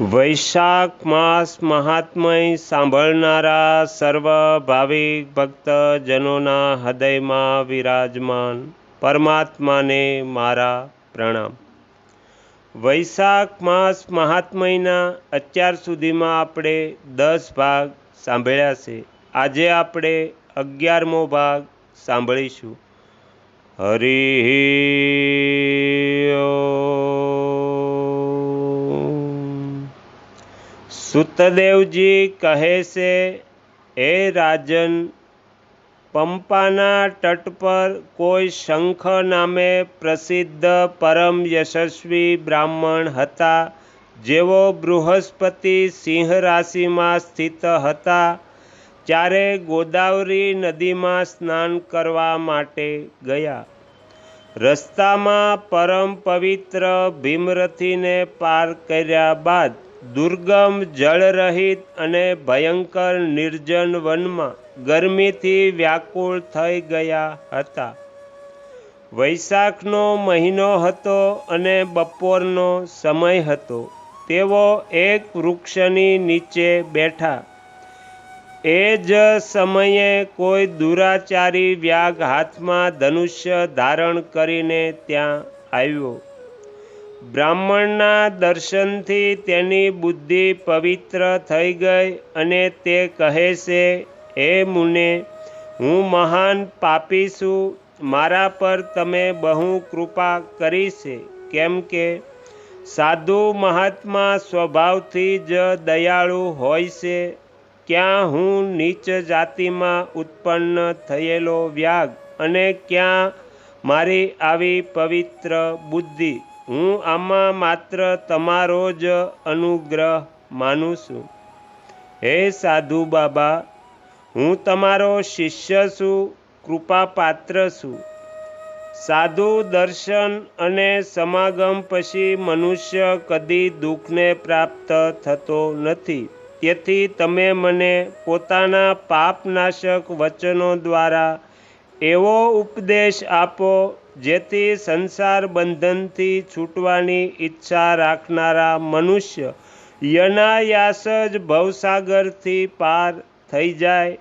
વૈશાખ માસ મહાત્મય સાંભળનારા સર્વ ભાવિક ભક્તજનોના હૃદયમાં વિરાજમાન પરમાત્માને મારા પ્રણામ. વૈશાખ માસ મહાત્મયના અત્યાર સુધીમાં આપણે દસ ભાગ સાંભળ્યા છે. આજે આપણે અગિયારમો ભાગ સાંભળીશું. હરિ સુતદેવજી કહે છે, હે રાજન, પંપાના તટ પર કોઈ શંખ નામે પ્રસિદ્ધ પરમ યશસ્વી બ્રાહ્મણ હતા, જેઓ બૃહસ્પતિ સિંહ રાશિમાં સ્થિત હતા, ત્યારે ગોદાવરી નદીમાં સ્નાન કરવા માટે ગયા. રસ્તામાં પરમ પવિત્ર ભીમરથીને પાર કર્યા બાદ દુર્ગમ, જળરહિત અને ભયંકર નિર્જન વનમાં ગરમીથી વ્યાકુળ થઈ ગયા હતા. વૈશાખનો મહિનો હતો અને બપોરનો સમય હતો. તેઓ એક વૃક્ષની નીચે બેઠા. એ જ સમયે કોઈ દુરાચારી વ્યાગ હાથમાં ધનુષ્ય ધારણ કરીને ત્યાં આવ્યો. બ્રાહ્મણના દર્શનથી તેની બુદ્ધિ પવિત્ર થઈ ગઈ અને તે કહે છે, હે મુને, હું મહાન પાપી છું. મારા પર તમે બહુ કૃપા કરી છે. કેમ કે સાધુ મહાત્મા સ્વભાવથી જ દયાળુ હોય છે. ક્યાં હું નીચ જાતિમાં ઉત્પન્ન થયેલો વ્યાગ અને ક્યાં મારી આવી પવિત્ર બુદ્ધિ હું આમાં માત્ર તમારો જ અનુગ્રહ માનું છું. હે સાધુ બાબા, હું તમારો શિષ્ય છું, કૃપાપાત્ર છું. સાધુ દર્શન અને સમાગમ પછી મનુષ્ય કદી દુઃખને પ્રાપ્ત થતો નથી. તેથી તમે મને પોતાના પાપનાશક વચનો દ્વારા એવો ઉપદેશ આપો જેથી સંસાર બંધનથી છૂટવાની ઈચ્છા રાખનારા મનુષ્ય યનાયાસ જ ભવસાગરથી પાર થઈ જાય.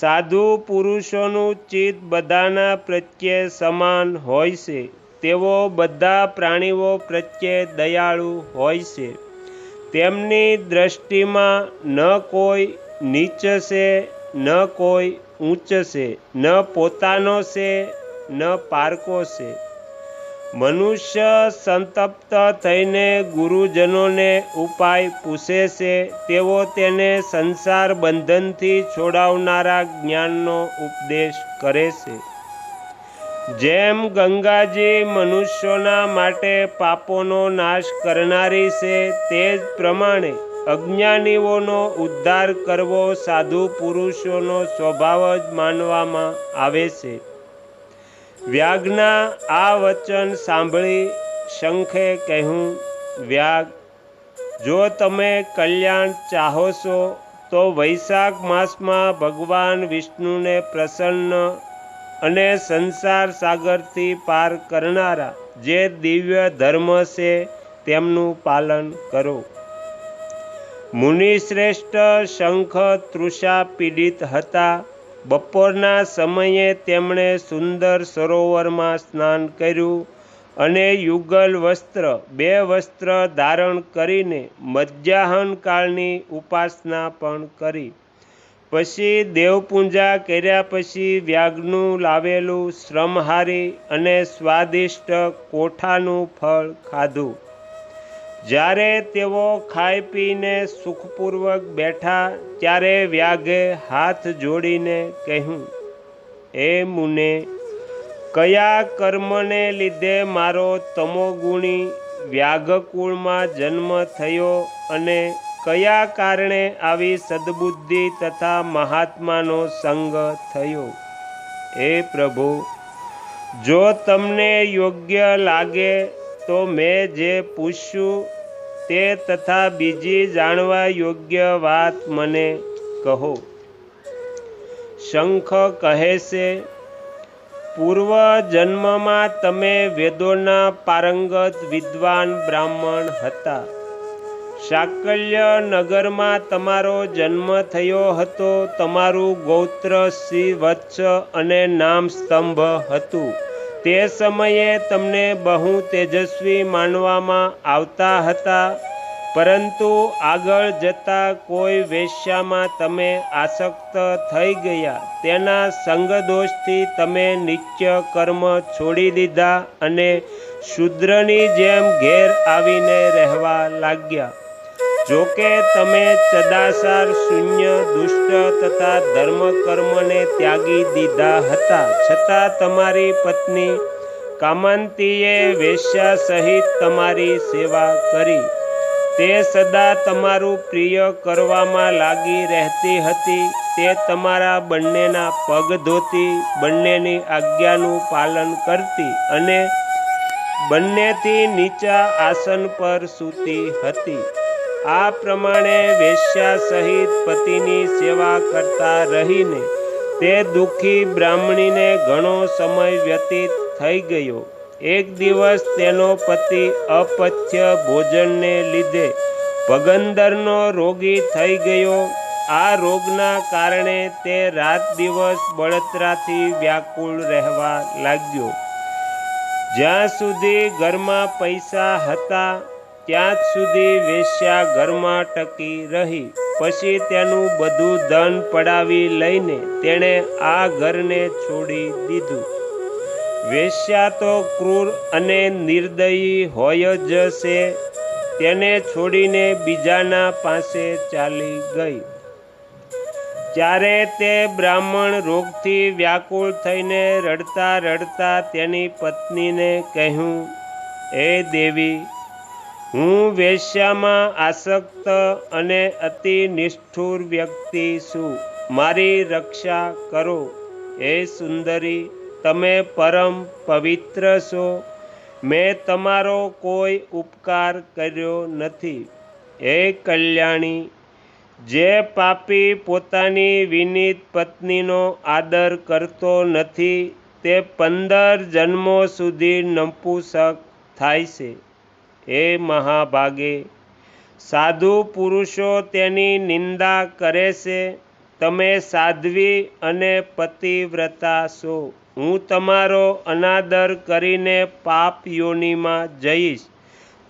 સાધુ પુરુષોનું ચિત્ત બધાના પ્રત્યે સમાન હોય છે. તેઓ બધા પ્રાણીઓ પ્રત્યે દયાળુ હોય છે. તેમની દ્રષ્ટિમાં ન કોઈ નીચ છે, ન કોઈ ઊંચ છે, ન પોતાનો છે ન પારકો છે. મનુષ્ય સંતપ્ત થઈને ગુરુજનોને ઉપાય પૂછે છે, તેઓ તેને સંસાર બંધનથી છોડાવનારા જ્ઞાનનો ઉપદેશ કરે છે. જેમ ગંગાજી મનુષ્યોના માટે પાપોનો નાશ કરનારી છે, તે જ પ્રમાણે અજ્ઞાનીઓનો ઉદ્ધાર કરવો સાધુ પુરુષોનો સ્વભાવ જ માનવામાં આવે છે. વ્યાગના આ વચન સાંભળી શંખે કહ્યું વ્યાગ જો તમે કલ્યાણ ચાહો છો, તો વૈશાખ માસમાં ભગવાન વિષ્ણુને પ્રસન્ન અને સંસાર સાગરથી પાર કરનારા જે દિવ્ય ધર્મ છે, તેમનું પાલન કરો. મુનિશ્રેષ્ઠ શંખ તૃષા પીડિત હતા. બપોરના સમયે તેમણે સુંદર સરોવરમાં સ્નાન કર્યું અને યુગલ વસ્ત્ર, બે વસ્ત્ર ધારણ કરીને મધ્યાહન કાળની ઉપાસના પણ કરી. પછી દેવપૂજા કર્યા પછી વ્યાગનું લાવેલું શ્રમહારી અને સ્વાદિષ્ટ કોઠાનું ફળ ખાધું. જ્યારે તેઓ ખાઈ પીને સુખપૂર્વક બેઠા, ત્યારે વ્યાઘે હાથ જોડીને કહ્યું એ મુને, કયા કર્મને લીધે મારો તમોગુણી વ્યાઘકુળમાં જન્મ થયો અને કયા કારણે આવી સદબુદ્ધિ તથા મહાત્માનો સંગ થયો? હે પ્રભુ, જો તમને યોગ્ય લાગે, તો મેં જે પૂછ્યું તે તથા બીજી જાણવા યોગ્ય વાત મને કહો. શંખ કહે છે, પૂર્વ જન્મમાં તમે વેદોના પારંગત વિદ્વાન બ્રાહ્મણ હતા. સાકલ્ય નગરમાં તમારો જન્મ થયો હતો. તમારું ગોત્ર શ્રી વત્સ અને નામ સ્તંભ હતું. તે સમયે તમને બહુ તેજસ્વી માનવામાં આવતા હતા, પરંતુ આગળ જતાં કોઈ વેશ્યામાં તમે આસક્ત થઈ ગયા. તેના સંગદોષથી તમે નિત્ય કર્મ છોડી દીધા અને શુદ્રની જેમ ઘેર આવીને રહેવા લાગ્યા. જોકે તમે ચદાસાર શૂન્ય, દુષ્ટ તથા ધર્મ કર્મને ત્યાગી દીધા હતા. છતાં તમારી પત્ની કામંતીએ વેશ્યા સહિત તમારી સેવા કરી. તે સદા તમારું પ્રિય કરવામાં લાગી રહેતી હતી. તે તમારા બંનેના પગ ધોતી, બંનેની આજ્ઞાનું પાલન કરતી અને બંનેથી નીચા આસન પર સૂતી હતી. આ પ્રમાણે વેશ્યા સહિત પતિની સેવા કરતા રહીને તે દુઃખી બ્રાહ્મણીને ઘણો સમય વ્યતીત થઈ ગયો. એક દિવસ તેનો પતિ અપથ્ય ભોજનને લીધે પગંદરનો રોગી થઈ ગયો. આ રોગના કારણે તે રાત દિવસ બળતરાથી વ્યાકુળ રહેવા લાગ્યો. જ્યાં સુધી ઘરમાં પૈસા હતા ત્યાં સુધી વેશ્યા ઘરમાં ટકી રહી. પછી તેનું બધું ધન પડાવી લઈને તેણે આ ઘરને છોડી દીધું. વેશ્યા તો ક્રૂર અને નિર્દયી હોય જ છે. તેને છોડીને બીજાના પાસે ચાલી ગઈ. ત્યારે તે બ્રાહ્મણ રોગથી વ્યાકુળ થઈને રડતા રડતા તેની પત્નીને કહ્યું, એ દેવી હું વેશ્યામાં આસક્ત અને અતિ નિષ્ઠુર વ્યક્તિ છું. મારી રક્ષા કરો. હે સુંદરી, તમે પરમ પવિત્ર છો. મેં તમારો કોઈ ઉપકાર કર્યો નથી. હે કલ્યાણી, જે પાપી પોતાની વિનીત પત્નીનો આદર કરતો નથી, તે પંદર જન્મો સુધી નપુસક થાય છે. હે મહાભાગે, સાધુ પુરુષો તેની નિંદા કરે છે, તમે સાધ્વી અને પતિવ્રતા છો. હું તમારો અનાદર કરીને પાપ યોનિમાં જઈશ.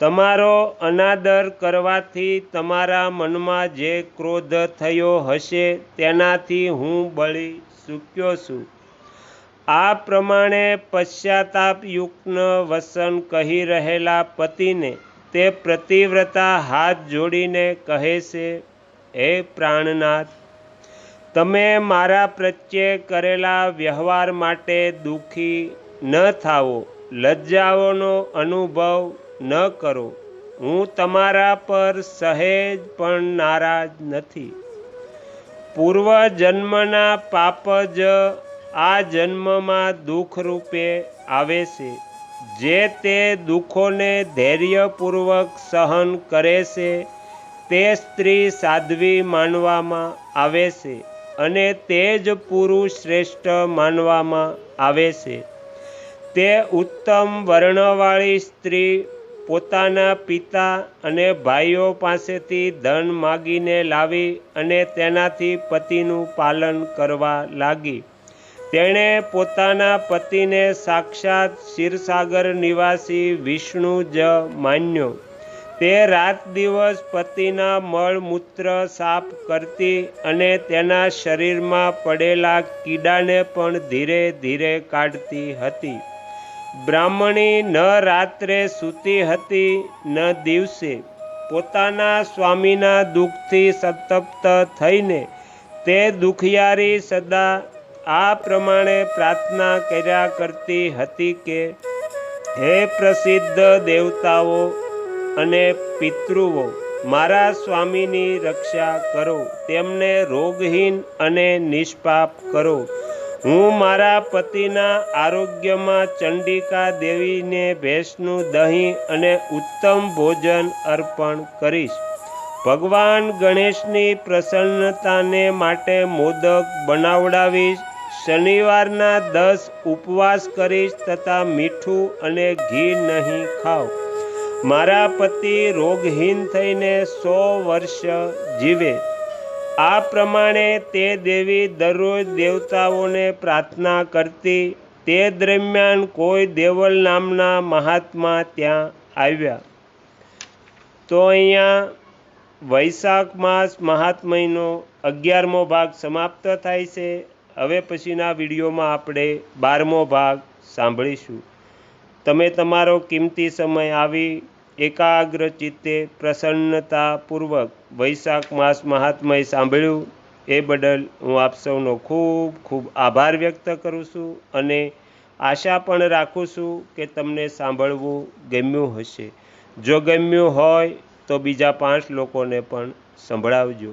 તમારો અનાદર કરવાથી તમારા મનમાં જે ક્રોધ થયો હશે, તેનાથી હું બળી ચૂક્યો છું. આ પ્રમાણે પશ્ચાતાપયુક્ત વસન કહી રહેલા પતિને તે પ્રતિવ્રતા હાથ જોડીને કહે છે, હે પ્રાણનાથ, તમે મારા પ્રત્યે કરેલા વ્યવહાર માટે દુઃખી ન થાવો લજ્જાઓનો અનુભવ ન કરો. હું તમારા પર સહેજ પણ નારાજ નથી. પૂર્વજન્મના પાપ જ આ જન્મમાં દુઃખ રૂપે આવે છે. જે તે દુઃખોને ધૈર્યપૂર્વક સહન કરે છે, તે સ્ત્રી સાધ્વી માનવામાં આવે છે અને તે જ પુરુષ શ્રેષ્ઠ માનવામાં આવે છે. તે ઉત્તમ વર્ણવાળી સ્ત્રી પોતાના પિતા અને ભાઈઓ પાસેથી ધન માગીને લાવી અને તેનાથી પતિનું પાલન કરવા લાગી. તેણે પોતાના પતિને સાક્ષાત ક્ષીરસાગર નિવાસી વિષ્ણુ જ માન્યો. તે રાત દિવસ પતિના મળમૂત્ર સાફ કરતી અને તેના શરીરમાં પડેલા કીડાને પણ ધીરે ધીરે કાઢતી હતી. બ્રાહ્મણી ન રાત્રે સૂતી હતી, ન દિવસે. પોતાના સ્વામીના દુઃખથી સતપ્ત થઈને તે દુખિયારી સદા આ પ્રમાણે પ્રાર્થના કર્યા કરતી હતી કે હે પ્રસિદ્ધ દેવતાઓ અને પિતૃઓ, મારા સ્વામીની રક્ષા કરો, તેમને રોગહીન અને નિષ્પાપ કરો. હું મારા પતિના આરોગ્યમાં ચંડિકા દેવીને ભેંસનું દહીં અને ઉત્તમ ભોજન અર્પણ કરીશ. ભગવાન ગણેશની પ્રસન્નતાને માટે મોદક બનાવડાવીશ શનિવારના દસ ઉપવાસ કરીશ તથા મીઠું અને ઘી નહીં ખાવ. મારા પતિ રોગહીન થઈને સો વર્ષ જીવે. આ પ્રમાણે તે દેવી દરરોજ દેવતાઓને પ્રાર્થના કરતી. તે દરમિયાન કોઈ દેવલ નામના મહાત્મા ત્યાં આવ્યા. તો અહીંયા વૈશાખ માસ મહાત્મયનો અગિયારમો ભાગ સમાપ્ત થાય છે. હવે પછીના વિડીયોમાં આપણે બારમો ભાગ સાંભળીશું. તમે તમારો કિંમતી સમય આવી એકાગ્ર ચિત્તે પ્રસન્નતાપૂર્વક વૈશાખ માસ મહાત્મય સાંભળ્યું એ બદલ હું આપ સૌનો ખૂબ ખૂબ આભાર વ્યક્ત કરું છું અને આશા પણ રાખું છું કે તમને સાંભળવું ગમ્યું હશે. જો ગમ્યું હોય તો બીજા પાંચ લોકોને પણ સંભળાવજો.